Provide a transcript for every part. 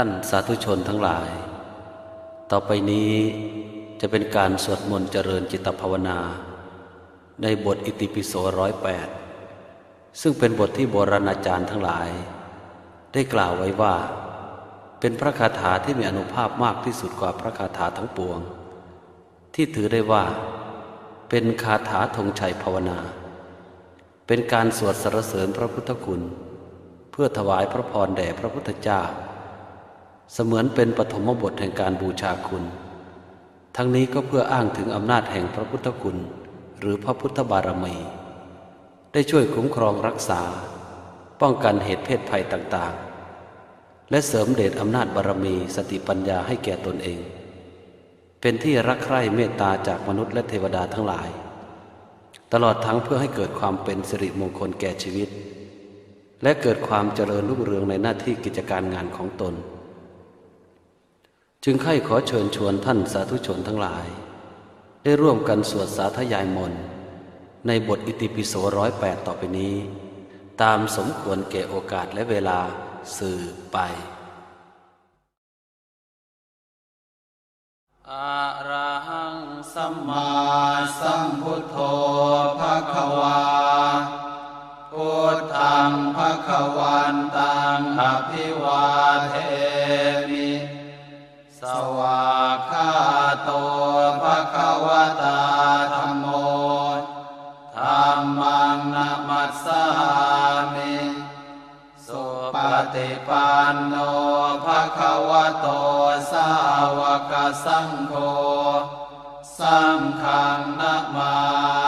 ท่านสาธุชนทั้งหลาย ต่อไปนี้จะเป็นการสวดมนต์เจริญจิตภาวนา ในบทอิติปิโสร้อยแปดซึ่งเป็นบทที่โบราณอาจารย์ทั้งหลาย ได้กล่าวไว้ว่า เป็นพระคาถาที่มีอนุภาพมากที่สุดกว่าพระคาถาทั้งปวง ที่ถือได้ว่า เป็นคาถาธงชัยภาวนา เป็นการสวดสรรเสริญพระพุทธคุณ เพื่อถวายพระพรแด่พระพุทธเจ้า เสมือนเป็นปฐมบทแห่งการบูชาคุณ ทั้งนี้ก็เพื่ออ้างถึงอำนาจแห่งพระพุทธคุณ หรือพระพุทธบารมี ได้ช่วยคุ้มครองรักษา ป้องกันเหตุเพศภัยต่างๆ และเสริมเดชอำนาจบารมีสติปัญญาให้แก่ตนเอง เป็นที่รักใคร่เมตตาจากมนุษย์และเทวดาทั้งหลาย ตลอดทั้งเพื่อให้เกิดความเป็นสิริมงคลแก่ชีวิต และเกิดความเจริญรุ่งเรืองในหน้าที่กิจการงานของตน จึงใคร่ขอเชิญชวนท่านสาธุชนทั้งหลาย ได้ร่วมกันสวดสาธยายมนต์ในบทอิติปิโสร้อยแปดต่อไปนี้ ตามสมควรแก่โอกาสและเวลาสื่อไปอะระหังสัมมาสัมพุทโธภะคะวาพุทธังภะคะวันตังอภิวาเท สวากขาโตภะคะวะตาธัมโมธัมมังนัมมัสสามิสุปฏิปันโนภะคะวะโตสาวกสังโฆสังฆนะมา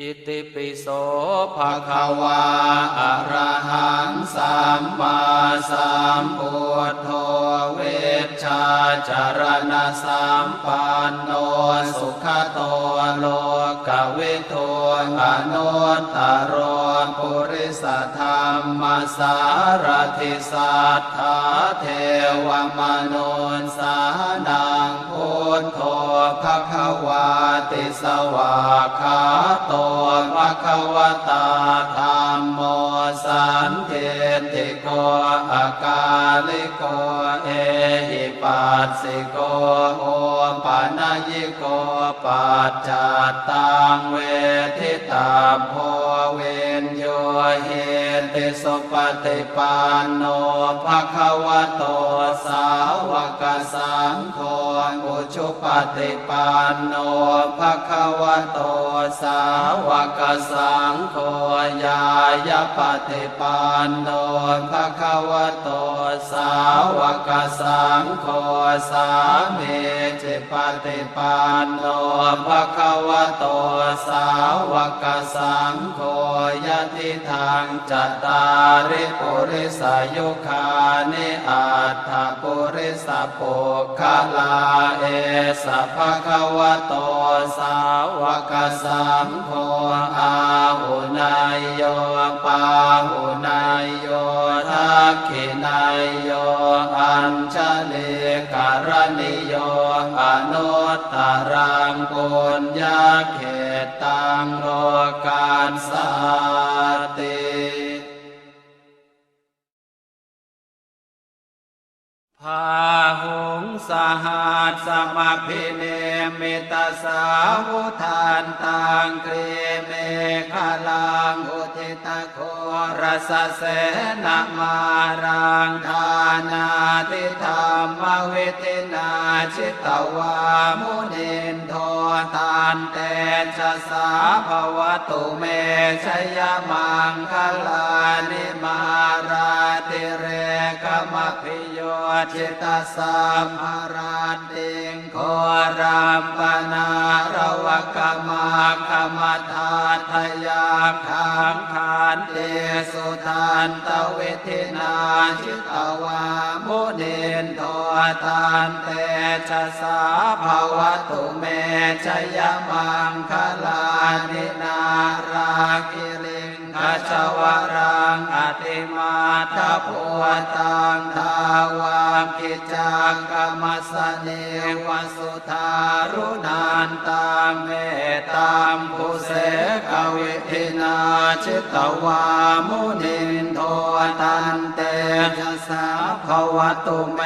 อิติปิโสภะคะวาอะระหังสัมมาสัมพุทโธเวชชาจารณะสัมปันโนสุขโตโลกเวิทูอนุตตรโรปุริสธรรมสารทิสัทธาเทวมนุนสานัง พุทโธภะคะวาติสวาคาโตภะคะวตาธรรมโมสันเทติโกอากาลิโกเอหิปัสสิโกโอปนายิโกปัจจตังเวทิตาโพเวนโยเห ติสุปฏิปันโนภะคะวะโตสาวกสังโฆอุชุปฏิปันโนภะคะวะโตสาวกสังโฆญายาปฏิปันโนภะคะวะ โตสาวกสังโฆสามีจิปฏิปันโนภะคะวะโตสาวกสังโฆยะติทางจัตตาริปุริสายุคานิอัตถปุริสปุคลาเอสะภะคะวะโตสาวกสังโฆอาหุนายโยปาหุนายโยทักขินายโยอัญชลิการณิโยอนุตตรังปุญญาเขตตังโลกาสา พาหงสหัสสมพิเนมิตาสาวุทานตังครีเมฆลังอุทิตะโครสเสนมารังทานาติธรรมเวิทินาชิตวามุนินโททานเตชะสาภวตุเมชยมังคลานิมาราติเรกมพิโยชตสัมภาราติงโครามปนาระวกมากรรมทาทยาขังขานเตสุทานตเวทินาชิตวามุนินโททานเตชะสาภาวตุเมชยมังคลานินารากิลิ งขจวรังอติมาทพุตังทาวากิจังกรรมสเนวสุธารุนานตังเมตัมภูเสกวิทินาชิตวามุนินโทตันเต ชะสาภวตุเม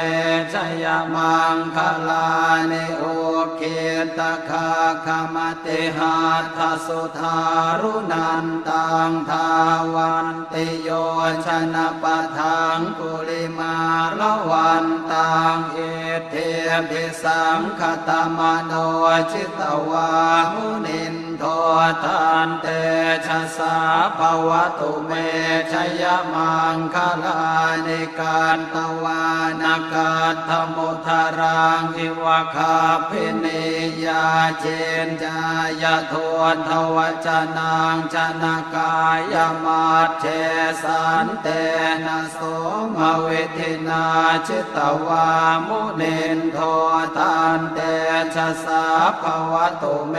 ชยมังคลานิโอเกตคาคมติหาทสุธารุนันตังทาวันติโยชนะปะทังกุลิมาละวันตังเอเทพิสังคตมโนจิตวามุนิน โททานเตชะสาภวตุเมชยมังคลานิการตวานากาธมุทารังอิวะคาพินิยาเจนจายทวนทวจนางชนากายมาเชสันเตนะโสมเวทินาชิตวามุนินโททานเตชะสาภวตุเม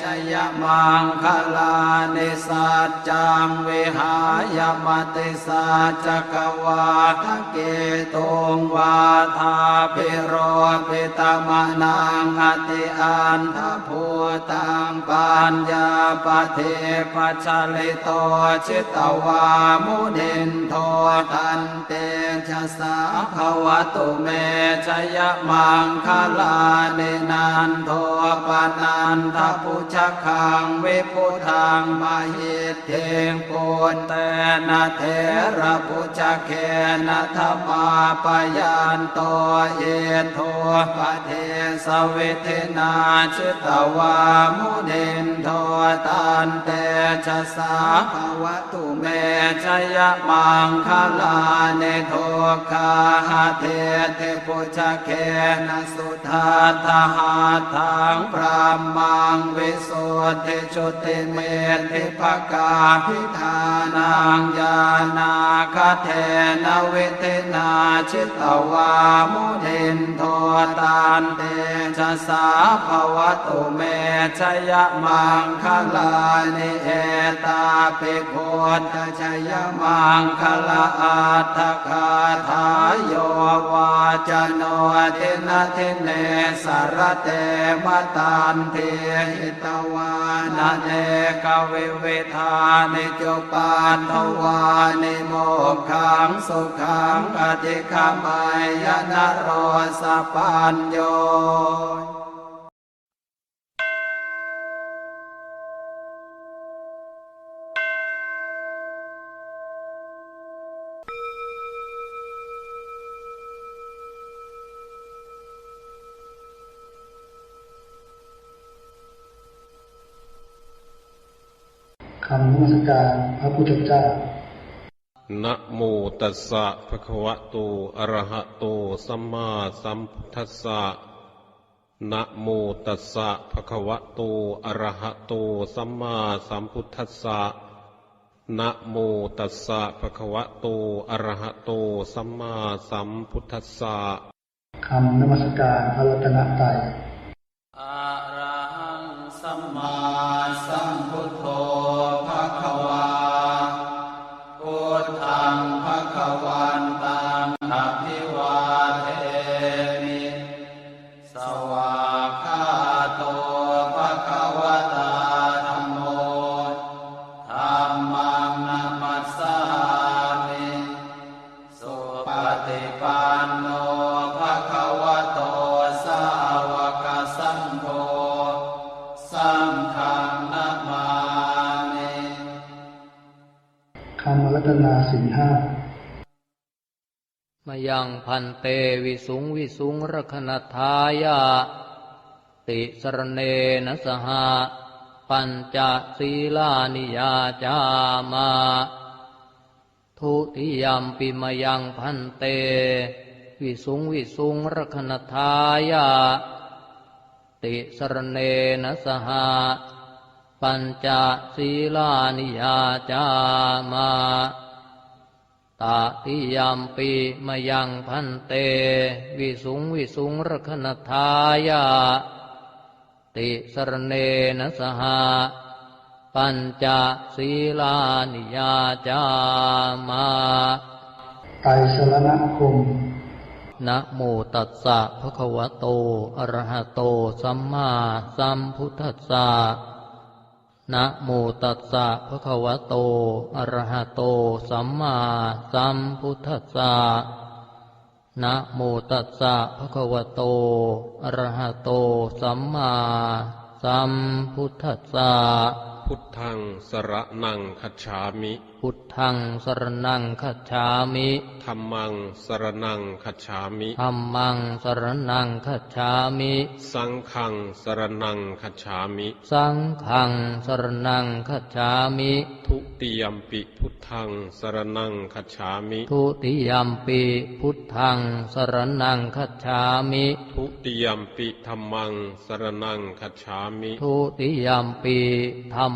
ชยมมังคลานิสัจจังวิหายมติสัจจกวาทเกตุงวาทาพิโรปิตมนังอติอันทภูตังปัญญาปเทปัจลิโตชิตวามุนินโทตันเตชะสาภวตุเมชยมังคลาเนนันโทปนันทปุชคังเวพุทังมหิตเทงปุนเตนะเทระปุชเคนะธรรมาปยันโตเยโทปเทสเวทนาชิตวามุนินโทตันเตชะสาภวตุเมชยมังคลาเนโทคาหาเทเทปุชเคนะสุทาทหาทังพระมังวิสุทธิจุติเมธิภกาพิธานังญาณาคเทนเวทนาชิตวามุนินโทตานเตชะสาภวตุเมชยมังคลานิเอตาปิโคตชยมังคลาอัตถคาทายโยวาจโนทินทิเนสารเตมตันเทหิตวาานาเนกวิเวทานิจุปานทวานิโมกขังสุขังอธิคมายนโรสปัญโย คำนมัสการพระพุทธเจ้านะโมตัสสะภะคะวะโต อะระหะโต สัมมาสัมพุทธัสสะนะโมตัสสะภะคะวะโต อะระหะโต สัมมาสัมพุทธัสสะนะโมตัสสะภะคะวะโต อะระหะโต สัมมาสัมพุทธัสสะคำนมัสการพระรัตนตรัยัตนาสินห้ามายังพันเตวิสุงวิสุงรคณทายาติสรเนนะสหะปัญจศีลานิยาจามา ทุติยมปิมายังพันเต วิสุงวิสุงรคณทายาติสรเนนะสหา ปัญจศีลานิยาจามาตาติยมปีมายังพันเต วิสุงวิสุงรคณทายาติสรเนนะสหาปัญจศีลานิยาจามาไตรสรณคมนะโมตัสสะภะคะวะโต อะระหะโต สัมมาสัมพุทธัสสะ นะโมตัสสะภะคะวะโต อะระหะโต สัมมาสัมพุทธัสสะ นะโมตัสสะภะคะวะโต อะระหะโต สัมมาสัมพุทธัสสะ พุทธังสระนังคัจฉามิ พุทธังสรณังคัจฉามิธรรมังสรนังคัจฉามิ ธัมมังสรณังคัจฉามิ สังฆังสรนังคัจฉามิ สังฆังสรณังคัจฉามิ ทุติยมปิพุทธังสรนังคัจฉามิ ทุติยมปีพุทธังสรณังคัจฉามิ ทุติยมปิธรรมังสรนังคัจฉามิ ทุติยมปีธัม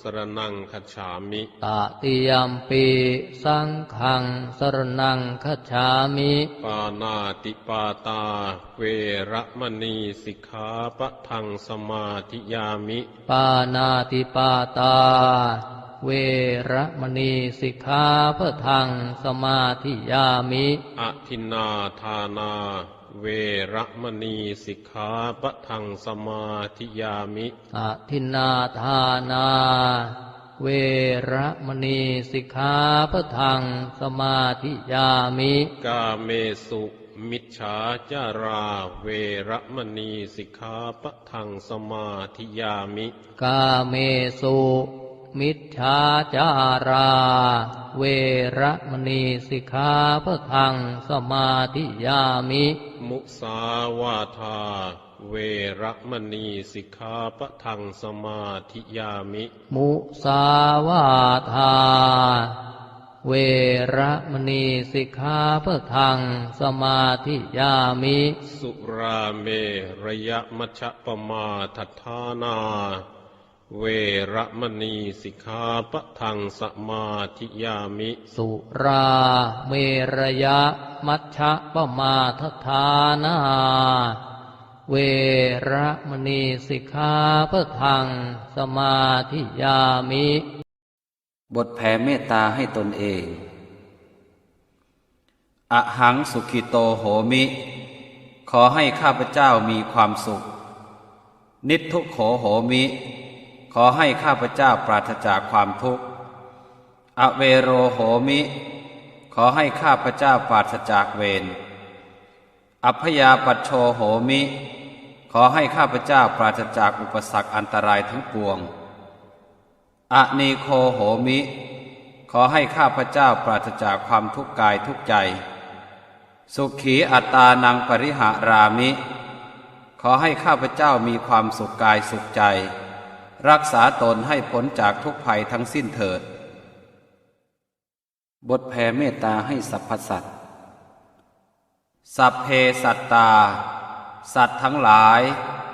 สรนังคัจฉามิตติยมปีสังฆังสรณังคัจฉามิปานาติปาตา เวระมณีสิกขาปะทังสมาธิยามิ ปานาติปาตา เวระมณีสิกขาพะทังสมาธิยามิอทินนาทานา เวระมณีสิกขาปะทังสมาธิยามิอทินนาทานา เวระมณีสิกขาพะทังสมาธิยามิ กาเมสุมิจฉาจารา เวระมณีสิกขาปะทังสมาธิยามิ กาเมสุ มิจฉาจารา เวระมณีสิกขาพะทังสมาธิยามิมุสาวาทาเวระมณีสิกขาปะทังสมาธิยามิ มุสาวาทา เวระมณีสิกขาพะทังสมาธิยามิ สุราเมระยะมัชฌะปมาทัฏฐานา เวระมณีสิกขาปะทังสมาธิยามิ สุราเมรยะมัชฌะปมาทฐานาเวระมณีสิกขาพะทังสมาธิยามิ บทแผ่เมตตาให้ตนเองอะหังสุขิโตโหมิ ขอให้ข้าพเจ้ามีความสุข นิททุกโขโหมิ ขอให้ข้าพเจ้าปราศจากความทุกข์ อเวโรโหมิ ขอให้ข้าพเจ้าปราศจากเวร อัพยาปัชโชโหมิ ขอให้ข้าพเจ้าปราศจากอุปสรรคอันตรายทั้งปวงอะนีโคโหมิ ขอให้ข้าพเจ้าปราศจากความทุกข์กายทุกใจ สุขีอัตตานังปริหารามิ ขอให้ข้าพเจ้ามีความสุขกายสุขใจ รักษาตนให้พ้นจากทุกภัยทั้งสิ้นเถิด บทแผ่เมตตาให้สรรพสัตว์ สัพเพสัตตา สัตว์ทั้งหลาย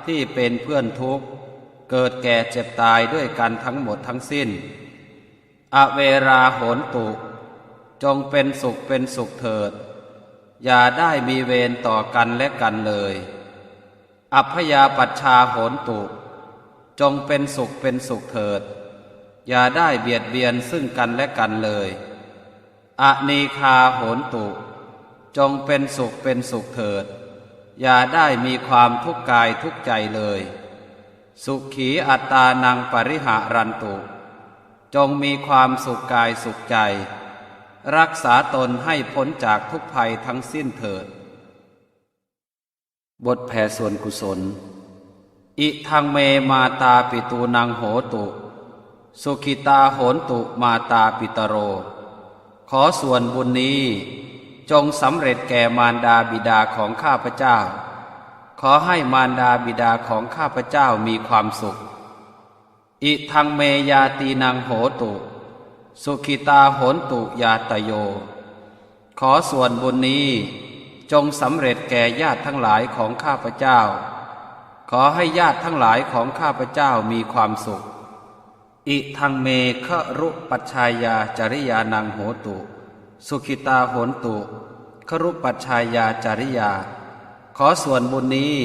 ที่เป็นเพื่อนทุกข์ เกิดแก่เจ็บตายด้วยกันทั้งหมดทั้งสิ้น อเวราโหนตุ จงเป็นสุขเป็นสุขเถิด อย่าได้มีเวรต่อกันและกันเลย อัพยาปัชชาโหนตุ จงเป็นสุขเป็นสุขเถิด อย่าได้เบียดเบียนซึ่งกันและกันเลยอนีคาโหนตุ จงเป็นสุขเป็นสุขเถิด อย่าได้มีความทุกข์กายทุกใจเลย สุขีอัตตานังปริหารันตุ จงมีความสุขกายสุขใจ รักษาตนให้พ้นจากทุกภัยทั้งสิ้นเถิด บทแผ่ส่วนกุศล อิทังเมมาตาปิตูนังโหตุ สุขิตาโหนตุมาตาปิตโร ขอส่วนบุญนี้จงสำเร็จแก่มารดาบิดาของข้าพเจ้า ขอให้มารดาบิดาของข้าพเจ้ามีความสุข อิทังเมยาตีนังโหตุ สุขิตาโหนตุยาตโย ขอส่วนบุญนี้จงสำเร็จแก่ญาติทั้งหลายของข้าพเจ้า ขอให้ญาติทั้งหลายของข้าพเจ้ามีความสุข อิทังเมฆรุปัชชายาจริยานังโหตุ สุขิตาโหนตุครุปัชชายาจริยา ขอส่วนบุญนี้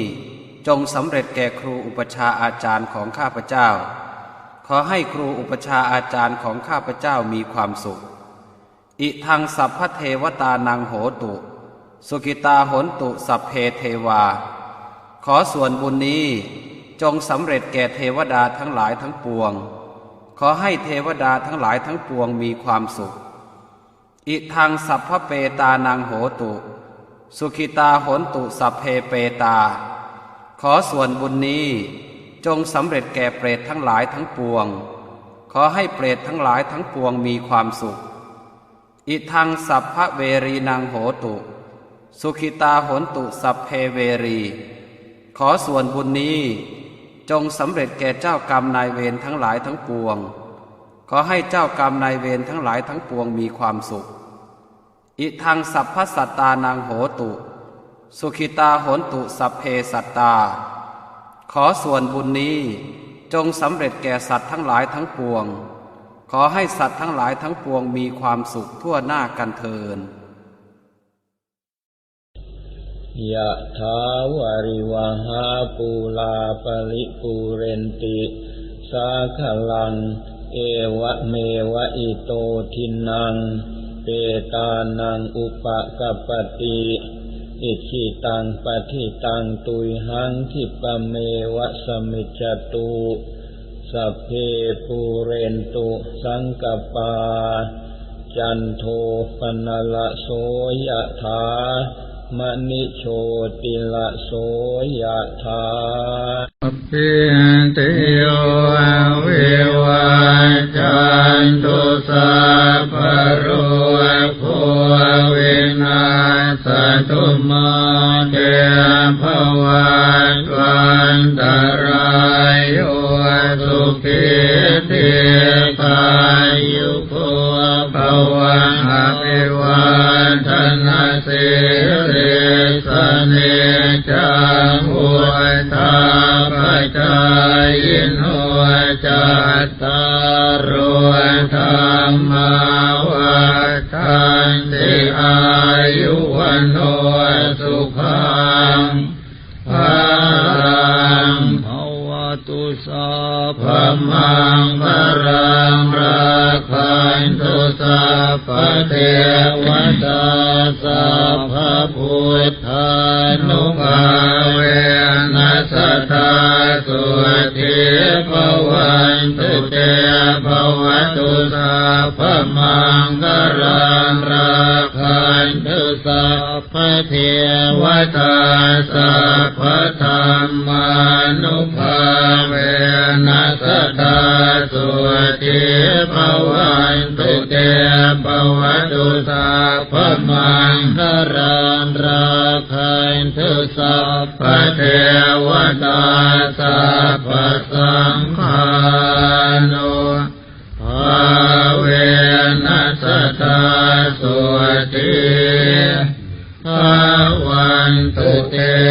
จงสำเร็จแก่ครูอุปชาอาจารย์ของข้าพเจ้า ขอให้ครูอุปชาอาจารย์ของข้าพเจ้ามีความสุข อิทังสัพพเทวตานังโหตุ สุกิตาโหนตุสัพเพเทวา ขอส่วนบุญนี้จงสำเร็จแก่เทวดาทั้งหลายทั้งปวง ขอให้เทวดาทั้งหลายทั้งปวงมีความสุข อิทังสัพพเปตานังโหตุ สุขิตาหนตุสัพเพเปตา ขอส่วนบุญนี้จงสำเร็จแก่เปรตทั้งหลายทั้งปวง ขอให้เปรตทั้งหลายทั้งปวงมีความสุข อิทังสัพพเวรีนางโหตุ สุขิตาหนตุสัพเพเวรี ขอส่วนบุญนี้จงสำเร็จแก่เจ้ากรรมนายเวรทั้งหลายทั้งปวง ขอให้เจ้ากรรมนายเวรทั้งหลายทั้งปวงมีความสุข อิทังสัพพสัตตานางโหตุ สุขิตาโหนตุสัพเพสัตตา ขอส่วนบุญนี้จงสำเร็จแก่สัตว์ทั้งหลายทั้งปวง ขอให้สัตว์ทั้งหลายทั้งปวงมีความสุขทั่วหน้ากันเทิน ยะถาวาริวหาปูลาปริปูเรนติ สาขลัง เอวะเมวะอิโตทินัง เปตานังอุปกปปติอิชิตังปฏิตังตุยหังทิปะเมวะสมิจจตุสัพเพปูเรนตุสังกปา จันโทปนละโสยะถา มณิโชติละโสยะถาปิติโยวิว วตาสัพพะธรรมานุภาเวนัสตาสุติภวันตุเตภวตุสัพพมังคารังรักขันตุสัพพเทวตาสัพพสังฆานุ ते